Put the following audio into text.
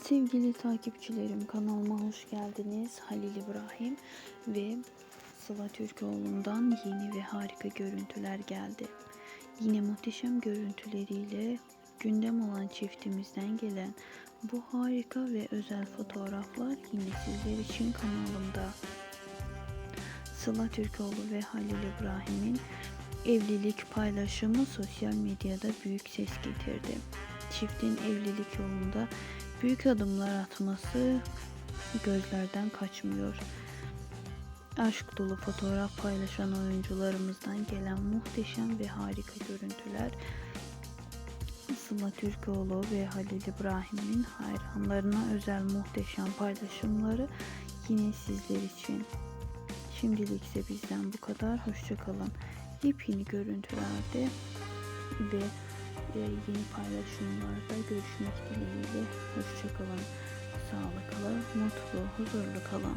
Sevgili takipçilerim kanalıma hoş geldiniz. Halil İbrahim ve Sıla Türkoğlu'ndan yeni ve harika görüntüler geldi. Yine muhteşem görüntüleriyle gündem olan çiftimizden gelen bu harika ve özel fotoğraflar yine sizler için kanalımda. Sıla Türkoğlu ve Halil İbrahim'in evlilik paylaşımı sosyal medyada büyük ses getirdi. Çiftin evlilik yolunda büyük adımlar atması gözlerden kaçmıyor. Aşk dolu fotoğraf paylaşan oyuncularımızdan gelen muhteşem ve harika görüntüler Sıla Türkoğlu ve Halil İbrahim'in hayranlarına özel muhteşem paylaşımları yine sizler için. Şimdilik ise bizden bu kadar. Hoşçakalın. Yepyeni görüntülerde ve yeni paylaşımlarda görüşmek dileğiyle. Hoşçakalın. Sağlıklı, mutlu, huzurlu kalın.